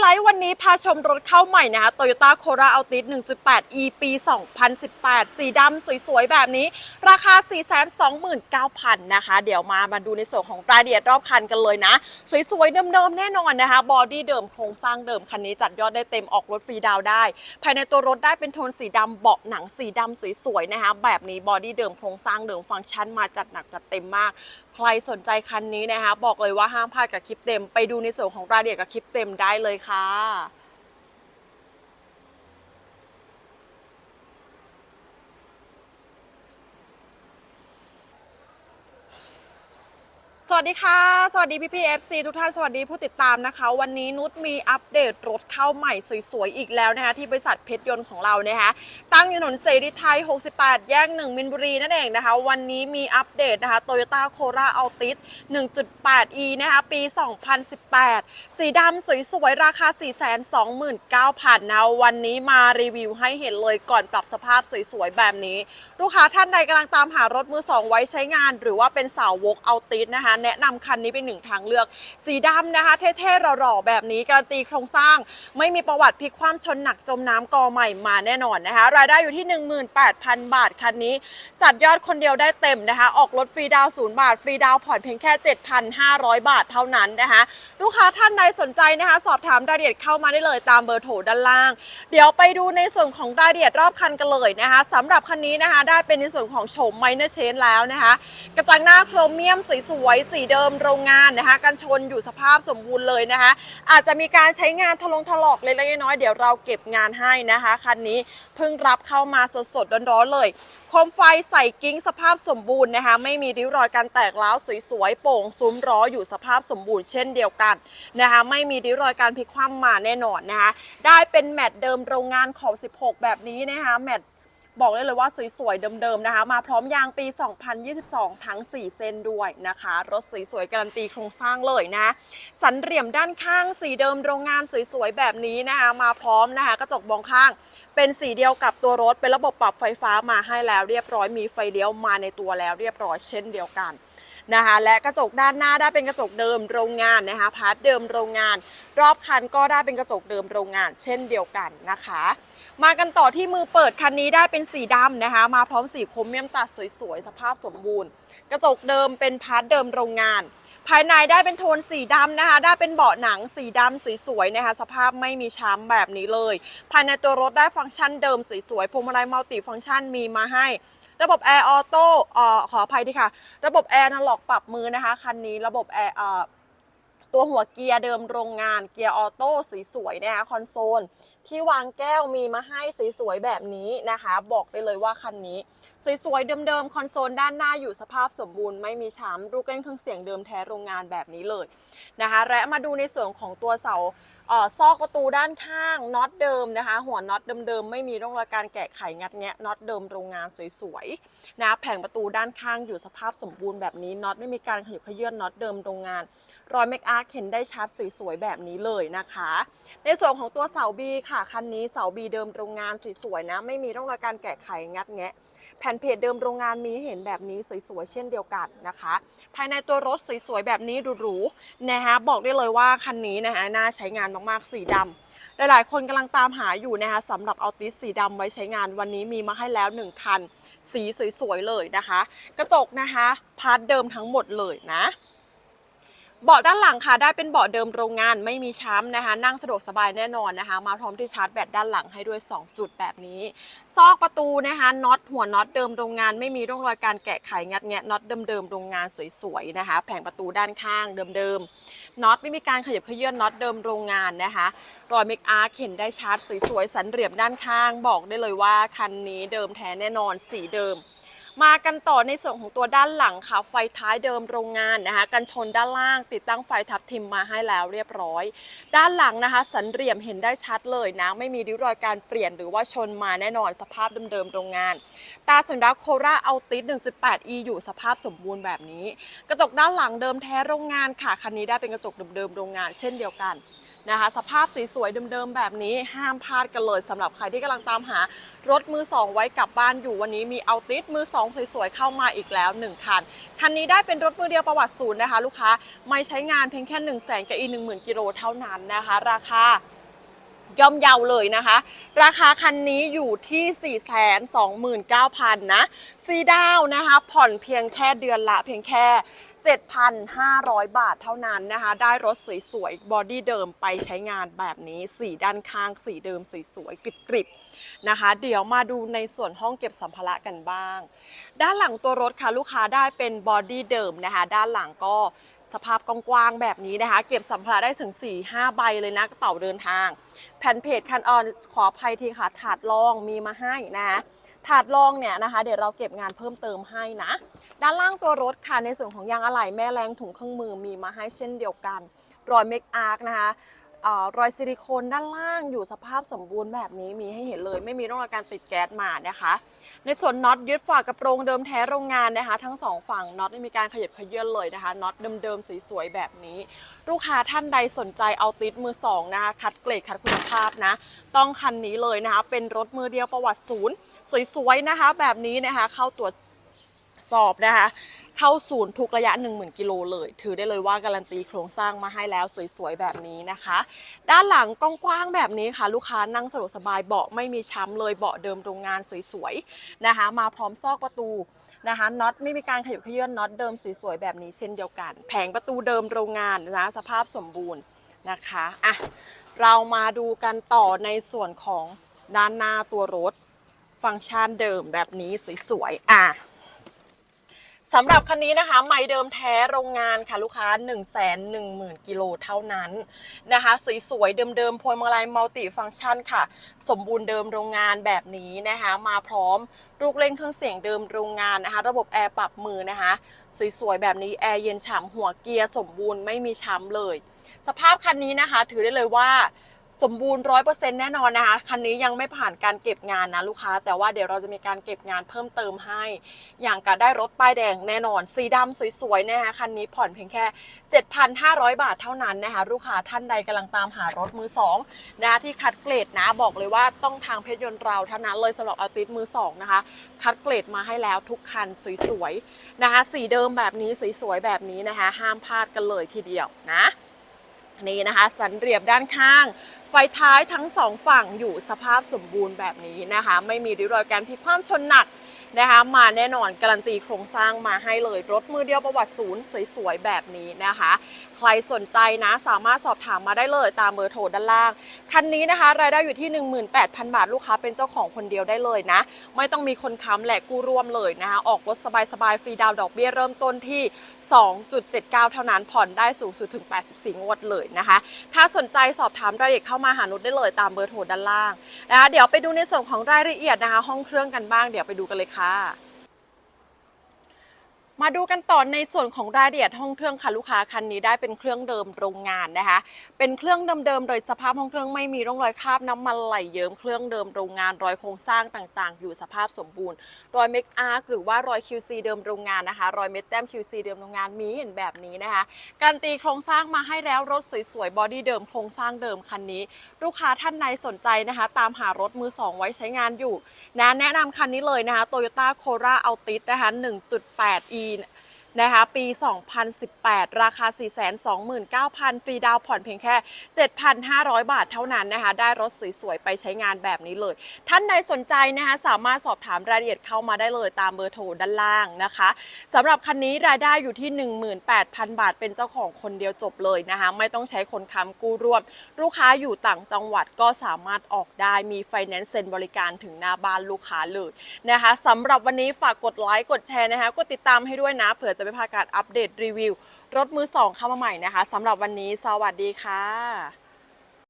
ไลท์วันนี้พาชมรถเข้าใหม่นะคะ Toyota Corolla Altis 1.8 e ปี 2018 สีดำสวยๆ แบบนี้ ราคา 429,000 นะคะ เดี๋ยวมามาดูในส่วนของรายละเอียดรอบคันกันเลยนะ สวยๆ เดิมๆ แน่นอนนะคะ บอดี้เดิมโครงสร้างเดิม คันนี้จัดยอดได้เต็มออกรถฟรีดาวได้ ภายในตัวรถได้เป็นโทนสีดำเบาะหนังสีดำสวยๆ นะคะ แบบนี้บอดี้เดิมโครงสร้างเดิมฟังก์ชันมาจัดหนักจัดเต็มมาก ใครสนใจคันนี้นะคะ บอกเลยว่าห้ามพลาดกับคลิปเต็ม ไปดูในส่วนของรายละเอียดกับคลิปเต็มได้เลยค่ะ วัสดีค่ะ สวัสดีพี่พีเอฟซีทุกท่านสวัสดีผู้ติดตามนะคะ วันนี้นุชมีอัปเดตรถเข้าใหม่สวยๆ อีกแล้วนะคะ ที่บริษัทเพชรยนต์ของเรานะคะตั้งอยู่ถนนเสรีไทย 68 แยก 1 มินบุรีนั่นเองนะคะ วันนี้มีอัปเดตนะคะ Toyota Corolla Altis 1.8e นะคะ ปี 2018 สีดำสวยๆ ราคา 429,000นะวันนี้มารีวิวให้เห็นเลยก่อนปรับสภาพสวยๆ แบบนี้ ลูกค้าท่านใดกำลังตามหารถมือสองไว้ใช้งาน หรือว่าเป็นสาววกเอาติสนะคะแนะนำคันนี้เป็นหนึ่งทางเลือก สีดำนะคะ เท่ๆหล่อๆแบบนี้การันตีโครงสร้าง ไม่มีประวัติพลิกคว่ำชนหนักจมน้ำกอใหม่มาแน่นอนนะคะ รายได้อยู่ที่ 18,000 บาทคันนี้ จัดยอดคนเดียวได้เต็มนะคะ ออกรถฟรีดาวศูนย์บาท ฟรีดาวผ่อนเพียงแค่ 7,500 บาทเท่านั้นนะคะลูกค้าท่านใดสนใจนะคะ สอบถามรายละเอียดเข้ามาได้เลยตามเบอร์โทรด้านล่าง เดี๋ยวไปดูในส่วนของรายละเอียดรอบคันกันเลยนะคะสำหรับคันนี้นะคะ ได้เป็นในส่วนของโฉมไมเนอร์เชนแล้วนะคะ กระจังหน้าโครเมียมสวยๆสีเดิมโรงงานนะคะ กันชนอยู่สภาพสมบูรณ์เลยนะคะ อาจจะมีการใช้งานทะลงถลอกเล็กๆน้อยๆเดี๋ยวเราเก็บงานให้นะคะคันนี้เพิ่งรับเข้ามาสดๆร้อนๆเลยโคมไฟใส่กิ้งสภาพสมบูรณ์นะคะ ไม่มีริ้วรอยการแตกร้าวสวยๆโป่งซุ้มล้ออยู่สภาพสมบูรณ์เช่นเดียวกันนะคะ ไม่มีริ้วรอยการพลิกคว่ำมาแน่นอนนะคะ ได้เป็นแมตต์เดิมโรงงานของ 16 แบบนี้นะคะแมตต์ บอกได้เลยว่าสวยๆ เดิมๆนะคะ มาพร้อมยางปี 2022 ทั้ง 4 เส้นด้วยนะคะ รถสวยๆ การันตีโครงสร้างเลยนะ สันเหลี่ยมด้านข้างสีเดิมโรงงานสวยๆ แบบนี้นะคะ มาพร้อมนะคะ กระจกมองข้างเป็นสีเดียวกับตัวรถ เป็นระบบปรับไฟฟ้ามาให้แล้วเรียบร้อยมีไฟเลี้ยวมาในตัวแล้วเรียบร้อยเช่นเดียวกันนะคะและกระจกด้านหน้าได้เป็นกระจกเดิมโรงงานนะคะพาร์ทเดิมโรงงาน รอบคันก็ได้เป็นกระจกเดิมโรงงาน เช่นเดียวกันนะคะ มากันต่อที่มือเปิดคันนี้ได้เป็นสีดำนะคะ มาพร้อมสีโครเมียมตัดสวยๆ สภาพสมบูรณ์ กระจกเดิมเป็นพาร์ทเดิมโรงงาน ภายในได้เป็นโทนสีดำนะคะ ได้เป็นเบาะหนังสีดำสวยๆนะคะ สภาพไม่มีช้ำแบบนี้เลย ภายในตัวรถได้ฟังก์ชันเดิมสวยๆพวงมาลัยมัลติฟังก์ชันมีมาให้ระบบแอร์ออโต้เอ่อขออภัยดีค่ะ ระบบแอร์นันหลอกปรับมือนะคะ คันนี้ระบบแอร์เอ่อตัวหัวเกียร์เดิมโรงงานเกียร์ออโต้สวยๆนะคะคอนโซล ที่วางแก้วมีมาให้สวยๆแบบนี้นะคะ บอกได้เลยว่าคันนี้ สวยๆเดิมๆคอนโซลด้านหน้าอยู่สภาพสมบูรณ์ไม่มีช้ำรูปเล่นเครื่องเสียงเดิมแท้โรงงานแบบนี้เลยนะคะและมาดูในส่วนของตัวเสาซอกประตูด้านข้างน็อตเดิมนะคะ หัวน็อตเดิมๆไม่มีร่องรอยการแกะไขงัดแงะน็อตเดิมโรงงานสวยๆนะแผงประตูด้านข้างอยู่สภาพสมบูรณ์แบบนี้น็อตไม่มีการขยับขยื้อนน็อตเดิมโรงงาน รอยเมคอาร์เข็นได้ชัดสวยๆแบบนี้เลยนะคะ ในส่วนของตัวเสาบีค่ะคันนี้เสาบีเดิมโรงงานสวยๆนะ ไม่มีร่องรอยการแกะไขงัดแงะ แผ่นเพจเดิมโรงงานมีเห็นแบบนี้สวยๆเช่นเดียวกันนะคะ ภายในตัวรถสวยๆแบบนี้หรูๆนะคะบอกได้เลยว่าคันนี้นะคะน่าใช้งานมากๆสีดำหลายๆ คนกำลังตามหาอยู่นะคะสำหรับอัลติสสีดำไว้ใช้งานวันนี้มีมาให้แล้ว 1 คัน สีสวยๆ เลยนะคะ กระจกนะคะ พาร์ทเดิมทั้งหมดเลยนะ เบาะด้านหลังค่ะได้เป็นเบาะเดิมโรงงานไม่มีช้ำนะคะ นั่งสะดวกสบายแน่นอนนะคะ มาพร้อมที่ชาร์จแบตด้านหลังให้ด้วย 2 จุดแบบนี้ ซอกประตูนะคะน็อตหัวน็อตเดิมโรงงาน ไม่มีร่องรอยการแกะไขงัดแงะน็อตเดิมๆโรงงานสวยๆนะคะ แผงประตูด้านข้างเดิมๆน็อตไม่มีการขยับเขยื้อนน็อตเดิมโรงงานนะคะ รอยเมคอาร์เข็นได้ชาร์จสวยๆสันเหลี่ยมด้านข้าง บอกได้เลยว่าคันนี้เดิมแท้แน่นอนสีเดิม มากันต่อในส่วนของตัวด้านหลังค่ะ ไฟท้ายเดิมโรงงานนะคะ กันชนด้านล่างติดตั้งไฟทับทิมมาให้แล้วเรียบร้อย ด้านหลังนะคะ สันเหลี่ยมเห็นได้ชัดเลยนะ ไม่มีริ้วรอยการเปลี่ยนหรือว่าชนมาแน่นอนสภาพเดิมๆโรงงาน ตาสัญลักษณ์โคราเอาติส 1.8e อยู่สภาพสมบูรณ์แบบนี้ กระจกด้านหลังเดิมแท้โรงงานค่ะคันนี้ได้เป็นกระจกเดิมๆโรงงาน เช่นเดียวกัน นะคะ สภาพสวยๆเดิมๆแบบนี้ห้ามพลาดกันเลยสำหรับใครที่กำลังตามหารถมือสองไว้กลับบ้านอยู่วันนี้มีเอาติสมือสองสวยๆเข้ามาอีกแล้ว 1 คัน คันนี้ได้เป็นรถมือเดียวประวัติศูนย์นะคะ ลูกค้าไม่ใช้งานเพียงแค่1นึ่งแสนกับอีก10,000กิโลเท่านั้นนะคะ ราคา ย่อมเยาเลยนะคะ ราคาคันนี้อยู่ที่ 4 2 9 0 0 0 นะ ฟรีดาวน์นะคะ ผ่อนเพียงแค่เดือนละเพียงแค่ 7,500 บาทเท่านั้นนะคะ ได้รถสวยๆ บอดี้เดิมไปใช้งานแบบนี้ สีด้านข้าง สีเดิมสวยๆ กริบๆ นะคะ เดี๋ยวมาดูในส่วนห้องเก็บสัมภาระกันบ้าง ด้านหลังตัวรถค่ะลูกค้าได้เป็นบอดี้เดิมนะคะ ด้านหลังก็ สภาพกว้างๆแบบนี้นะคะ เก็บสัมภาระได้ถึง 4-5 ใบเลยนะกระเป๋าเดินทาง แผ่นเพจคันออนขออภัยทีค่ะ ถาดรองมีมาให้นะคะถาดรองเนี่ยนะคะ เดี๋ยวเราเก็บงานเพิ่มเติมให้นะ ด้านล่างตัวรถค่ะในส่วนของยางอะไหล่แม่แรงถุงเครื่องมือมีมาให้เช่นเดียวกัน รอยเมคอาร์คนะคะ รอยซิลิโคนด้านล่างอยู่สภาพสมบูรณ์แบบนี้มีให้เห็นเลย ไม่มีร่องรอยการติดแก๊สมานะคะ ในส่วนน็อตยึดฝากระโปรงเดิมแท้โรงงานนะคะ ทั้งสองฝั่งน็อตไม่มีการขยับขยื่นเลยนะคะน็อตเดิมๆสวยๆแบบนี้ ลูกค้าท่านใดสนใจเอาติดมือสองนะคะคัดเกรดคัดคุณภาพนะ ต้องคันนี้เลยนะคะ เป็นรถมือเดียวประวัติศูนย์สวยๆนะคะ แบบนี้นะคะ เข้าตรวจ สอบนะคะ เข้าศูนย์ทุกระยะ 10,000 กิโลเลย ถือได้เลยว่าการันตีโครงสร้างมาให้แล้วสวยๆ แบบนี้นะคะ ด้านหลังกว้างๆแบบนี้ค่ะ ลูกค้านั่งสะดวกสบายเบาะไม่มีช้ำเลยเบาะเดิมโรงงานสวยๆนะคะ มาพร้อมซอกประตูนะคะน็อตไม่มีการขยับขยื่นน็อตเดิมสวยๆแบบนี้เช่นเดียวกัน แผงประตูเดิมโรงงานนะสภาพสมบูรณ์นะคะอะเรามาดูกันต่อในส่วนของด้านหน้าตัวรถ ฟังก์ชันเดิมแบบนี้สวยๆ อะ สำหรับคันนี้นะคะ ไม่เดิมแท้โรงงานค่ะลูกค้า 1 1 0 0 0 0กิโลเท่านั้นนะคะ สวยๆ เดิมๆพวงมาลัยมัลติฟังก์ชันค่ะ สมบูรณ์เดิมโรงงานแบบนี้นะคะ มาพร้อมลูกเล่นเครื่องเสียงเดิมโรงงานนะคะ ระบบแอร์ปรับมือนะคะ สวยๆ แบบนี้แอร์เย็นฉ่ำหัวเกียร์สมบูรณ์ไม่มีช้ำเลย สภาพคันนี้นะคะ ถือได้เลยว่า สมบูรณ์ร้อยเปอร์เซ็นต์แน่นอนนะคะ คันนี้ยังไม่ผ่านการเก็บงานนะลูกค้า แต่ว่าเดี๋ยวเราจะมีการเก็บงานเพิ่มเติมให้ อย่างการได้รถป้ายแดงแน่นอน สีดำสวยๆนะคะคันนี้ผ่อนเพียงแค่ 7,500 บาทเท่านั้นนะคะลูกค้าท่านใดกำลังตามหารถมือสองนะคะที่คัดเกรดนะบอกเลยว่าต้องทางเพชรยนต์เราเท่านั้นเลยสำหรับอาติสมือสองนะคะคัดเกรดมาให้แล้วทุกคันสวยๆนะคะสีเดิมแบบนี้สวยๆแบบนี้นะคะห้ามพลาดกันเลยทีเดียวนะ นี่นะคะ สันเรียบด้านข้าง ไฟท้ายทั้งสองฝั่งอยู่สภาพสมบูรณ์แบบนี้นะคะ ไม่มีริ้วรอยการพลิกคว่ำชนหนักนะคะมาแน่นอนการันตีโครงสร้างมาให้เลย รถมือเดียวประวัติศูนย์สวยๆ แบบนี้นะคะ ใครสนใจนะสามารถสอบถามมาได้เลยตามเบอร์โทรด้านล่าง คันนี้นะคะ รายได้อยู่ที่ 18,000 บาทลูกค้าเป็นเจ้าของคนเดียวได้เลยนะ ไม่ต้องมีคนค้ำและกู้ร่วมเลยนะคะ ออกรถสบายๆ ฟรีดาวดอกเบี้ยเริ่มต้นที่ 2.79 เท่านั้นผ่อนได้สูงสุดถึง 84 งวดเลยนะคะ ถ้าสนใจสอบถามรายละเอียดเข้ามาหานุชได้เลยตามเบอร์โทรด้านล่างนะคะเดี๋ยวไปดูในส่วนของรายละเอียดนะคะ ห้องเครื่องกันบ้างเดี๋ยวไปดูกันเลยค่ะ มาดูกันต่อในส่วนของรายละเอียดห้องเครื่องค่ะลูกค้าคันนี้ได้เป็นเครื่องเดิมโรงงานนะคะ เป็นเครื่องเดิมๆโดยสภาพห้องเครื่องไม่มีร่องรอยคราบน้ำมันไหลเยิ้มเครื่องเดิมโรงงานรอยโครงสร้างต่างๆ อยู่สภาพสมบูรณ์ รอยเมคอาร์หรือว่ารอย QC เดิมโรงงานนะคะ รอยเม็ดแต้ม QC เดิมโรงงานมีเห็นแบบนี้นะคะการตีโครงสร้างมาให้แล้วรถสวยๆบอดี้เดิมโครงสร้างเดิมคันนี้ ลูกค้าท่านใดสนใจนะคะ ตามหารถมือสองไว้ใช้งานอยู่นะแนะนำคันนี้เลยนะคะ Toyota Corolla Altis นะคะ 1.8e green นะคะปี 2018 ราคา 429,000 ฟรีดาวผ่อนเพียงแค่ 7,500 บาทเท่านั้นนะคะ ได้รถสวยๆ ไปใช้งานแบบนี้เลย ท่านใดสนใจนะคะสามารถสอบถามรายละเอียดเข้ามาได้เลยตามเบอร์โทรด้านล่างนะคะสำหรับคันนี้รายได้อยู่ที่ 18,000 บาท เป็นเจ้าของคนเดียวจบเลยนะคะไม่ต้องใช้คนค้ำกู้ร่วม ลูกค้าอยู่ต่างจังหวัดก็สามารถออกได้มีไฟแนนซ์เซ็นบริการถึงหน้าบ้านลูกค้าเลยนะคะสำหรับวันนี้ฝากกดไลค์กดแชร์นะคะกดติดตามให้ด้วยนะเผื่อจะไม่พลาดการอัปเดตรีวิว รถมือสองเข้ามาใหม่นะคะสำหรับวันนี้ สวัสดีค่ะ